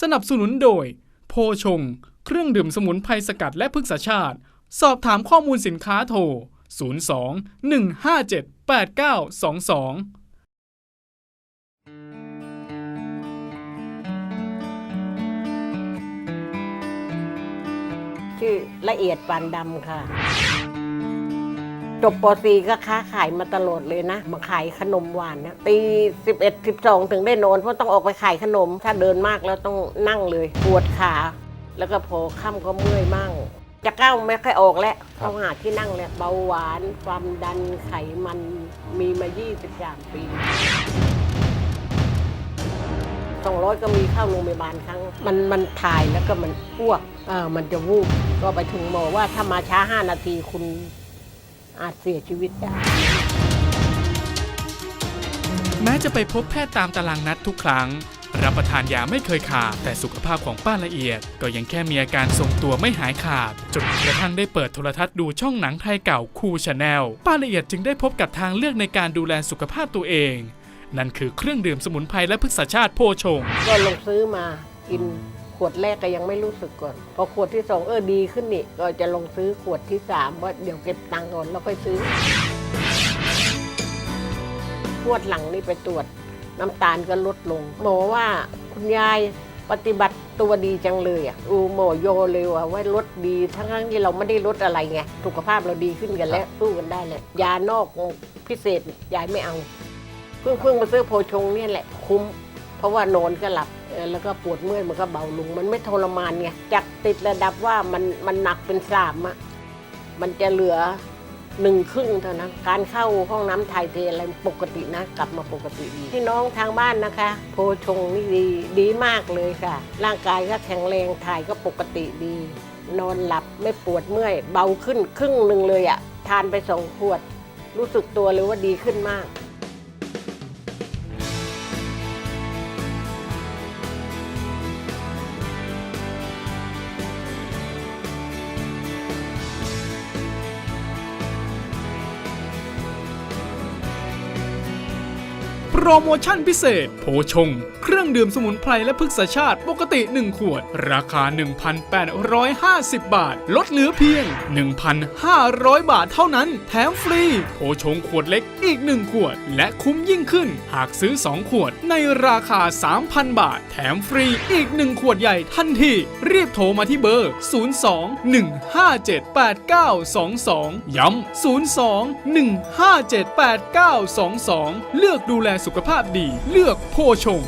สนับสนุนโดย โพชง เครื่องดื่มสมุนไพรสกัดและพฤกษชาติ สอบถามข้อมูลสินค้าโทร 02 157 8922ชื่อละเอียดปานดำค่ะ จบป .4 ก็ค้าขายมาตลอดเลยนะ มาขายขนมหวานนะตี11 12 ถึงได้นอนเพราะต้องออกไปขายขนม ถ้าเดินมากแล้วต้องนั่งเลยปวดขา แล้วก็พอค่ำก็เมื่อยมั่งจะก้าวไม่ค่อยออกแล้วต้องหาที่นั่งแล้วเบาหวาน ความดันไขมันมีมา 23 ปีสองร้อยก็มีเข้าโรงพยาบาลครั้ง มันมันถ่ายแล้วก็มันอ้วกเออมันจะวูบก็ไปถึงหมอว่าถ้ามาช้า5นาทีคุณ อาจเสียชีวิตได้ แม้จะไปพบแพทย์ตามตารางนัดทุกครั้ง รับประทานยาไม่เคยขาด แต่สุขภาพของป้าละเอียด ก็ยังแค่มีอาการทรงตัวไม่หายขาด จนกระทั่งได้เปิดโทรทัศน์ดูช่องหนังไทยเก่าคูชาแนลป้าละเอียดจึงได้พบกับทางเลือกในการดูแลสุขภาพตัวเอง นั่นคือเครื่องดื่มสมุนไพรและพฤกษชาติโพชง ก็ลงซื้อมากิน ขวดแรกก็ยังไม่รู้สึกก่อน พอขวดที่สองเออดีขึ้นนี่ ก็จะลงซื้อขวดที่สามว่าเดี๋ยวเก็บตังค์ก่อนแล้วค่อยซื้องวดหลังนี่ไปตรวจ น้ำตาลก็ลดลง หมอว่าคุณยายปฏิบัติตัวดีจังเลยอะอูหมอโยเลยว่าว่าลดดีทั้งๆที่เราไม่ได้ลดอะไรไงสุขภาพเราดีขึ้นกันแล้วสู้กันได้เลยยานอกพิเศษยายไม่เอา เพิ่งเพิ่งมาซื้อโพชงเนี่ยแหละคุ้ม เพราะว่านอนก็หลับเออ แล้วก็ปวดเมื่อยมันก็เบาลง มันไม่ทรมานไงจากติดระดับว่ามันมันหนักเป็นสามอะมันจะเหลือหนึ่งครึ่งเท่านั้นการเข้าห้องน้ำถ่ายเทอะไรปกตินะ กลับมาปกติดีพี่น้องทางบ้านนะคะ โพชงนี่ดีดีมากเลยค่ะ ร่างกายก็แข็งแรงถ่ายก็ปกติดี นอนหลับไม่ปวดเมื่อย เบาขึ้นครึ่งหนึ่งเลยอะทานไปสองขวด รู้สึกตัวเลยว่าดีขึ้นมาก รโมชั่นพิเศษ โพชง เครื่องดื่มสมุนไพรและพฤกษชาติปกติ 1 ขวด ราคา 1,850 บาท ลดเหลือเพียง 1,500 บาทเท่านั้น แถมฟรี โพชงขวดเล็กอีก 1 ขวด และคุ้มยิ่งขึ้น หากซื้อ 2 ขวดในราคา 3,000 บาท แถมฟรีอีก 1 ขวดใหญ่ทันทีรีบโทรมาที่เบอร์ 02-157-8922 ย้ำ 02-157-8922 เลือกดูแลสสุขภาพดีเลือกโพชง